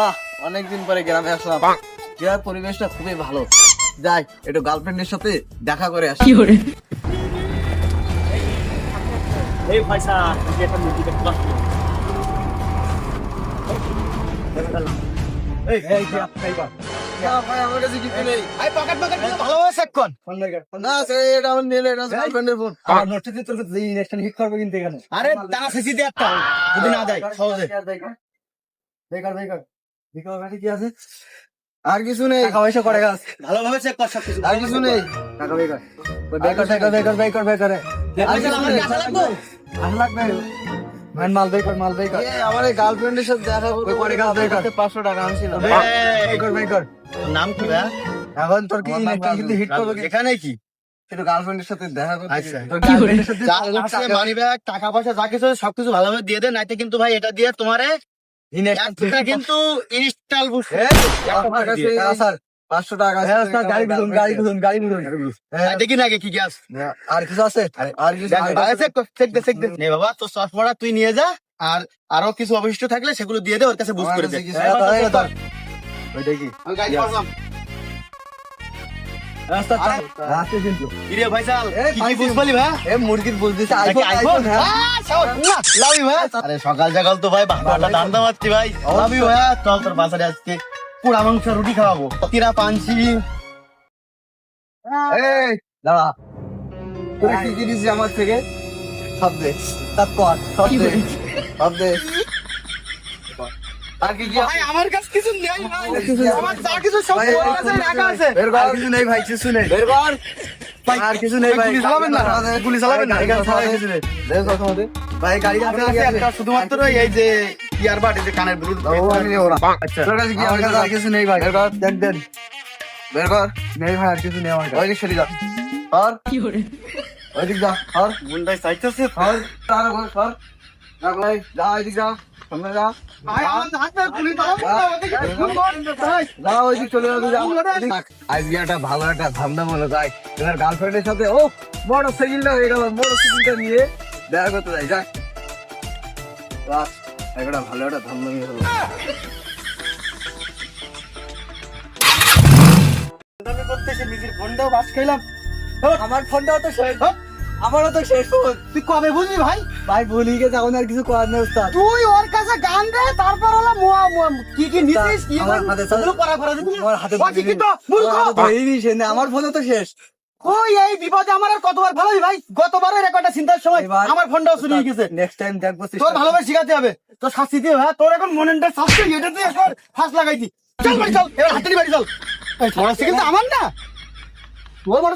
আহ অনেকদিন পরে গ্রামে আসলাম। গ্রামের পরিবেশটা খুবই ভালো। যাই একটু গার্লফ্রেন্ডের সাথে দেখা করে আসি। এই পয়সা যেটা মুরগি দেখতে পাচ্ছ। এই এই যে খাইবা না ভাই আমার কাছে কিছু নেই। আই পকেট পকেট ভালো চেক কর না সে এটা আমার নিলে এটা গার্লফ্রেন্ডের ফোন আমার নোটিস তোর কাছে এই ইনস্ট্যান্ট হিট করবে কিন্তু আরে দাঁড়া যদি না দেয় সহজে। বেকার বেকার বেকার কাছে কি আছে? আর কিছু নেই। টাকা পয়সা করে গাছ। ভালোভাবে চেক কর সব কিছু। আর কিছু নেই। টাকা বেকার ওই বেকার বেকার বেকার বেকার বেকার আর নাই। মান মাল বেকার মাল বেকার আমার এই গার্লফ্রেন্ডের সাথে দেখা করতে পরে গাছ বেকার। পাঁচশো টাকা আনছিলাম। বেকার বেকার নাম কি এখন তোর কি কিন্তু হিট করবে এখানে কি? একটু গার্লফ্রেন্ডের সাথে দেখা করতে আচ্ছা। গার্লফ্রেন্ডের সাথে মানি ব্যাগ টাকা পয়সা যা কিছু সবকিছু ভালোভাবে দিয়ে দে নাইতে কিন্তু ভাই এটা দিয়ে তোমারে কিন্তু ইনস্টল বুঝছে স্যার। পাঁচশো টাকা হ্যাঁ স্যার গাড়ি বুঝুন গাড়ি বুঝুন গাড়ি বুঝুন। হ্যাঁ, দেখি না আগে কি গ্যাস আর কিছু আছে? আর কিছু চেক চেক দে চেক দে। নে বাবা তোর চশমাটা তুই নিয়ে যা। আর আরও কিছু অবশিষ্ট থাকলে সেগুলো দিয়ে দে ওর কাছে বুঝ করে দে। হ্যাঁ, আমি গাড়ি রাস্তা রাস্তা কিন্তু। ইরে ভাইসাল কি কি পাইছি। বুঝ বলি ভাই? এ মুরগির বুঝ দিছে। IPhone iPhone? হ্যাঁ। you ভাই। আরে সকাল সকাল তো ভাই বাবা ধান্দা মারছি ভাই। লাভ ইউ ভাই চল তোর বাসারে আজকে পুরা মাংস রুটি খাওয়াবো। তিরা পানসি এই দাঁড়া। তোরা কি কি দিছিস আমার থেকে? সব দে। তার কর সব দে। সব দে। আর কি কি ভাই আমার কাছে কিছু নেই ভাই। কিছু নেই। আমার যা কিছু সব ভাই, কাছে রাখা আছে। বের আর কর কিছু নেই ভাই কিছু নেই। বের কর ভাই, আর কিছু নেই ভাই গুলি চালাবেন না? গুলি চালাবেন না? গাড়ি চালাবেন কিছু নেই। দে চশমা ভাই গাড়ি আছে কাছে একটা শুধুমাত্র এই যে ইয়ারবাড এই যে কানের ব্লুটুথ ও আমি নেব না। আচ্ছা। তোর কাছে কি আমার কাছে আর কিছু নেই ভাই। বের কর। দেন দেন বের কর। নেই ভাই আর কিছু নেই আমার কাছে। ওইদিক সরে যা। আর ওইদিক যা আর মুন্ডাই চাইতেছে আর তার ঘর ভাই যা যা সামনে যা। আজকে একটা ভালো একটা ধান্দা মনে যাই। এবার গার্লফ্রেন্ডের সাথে ও বড় সাইকেলটা হয়ে গেল বড় সাইকেলটা নিয়ে দেখা করতে যাই যা। বাস একটা ভালো একটা ধান্দা নিয়ে হলো। আমি করতেছি নিজের ফোনটাও বাস খাইলাম আমার ফোনটাও তো শেষ আমারও তো শেষ। তুই কবে বুঝলি ভাই? ভাই ভুলি গেছে এখন আর কিছু করার নেই তুই ওর কাছে গান দে তারপর হলো মোয়া মোয়া কি কি নিছিস কি আমার হাতে তো- করা করা দিবি আমার হাতে মূর্খ। সে না আমার তো শেষ। ওই এই বিপদে আমার আর কতবার ভালোই ভাই? গতবারের রেকর্ডটা চিন্তার সময় আমার ফোনটাও চুরি হয়ে গেছে। নেক্সট টাইম দেখব তোর ভালোভাবে শিখাতে হবে। তোর শাস্তি দিয়ে হ্যাঁ তোর এখন মনেনটা শাস্তি এটা তুই এখন ফাঁস লাগাইতি চল বাড়ি চল এবার বাড়ি চল। এই মোটরসাইকেল তো আমার না? তোর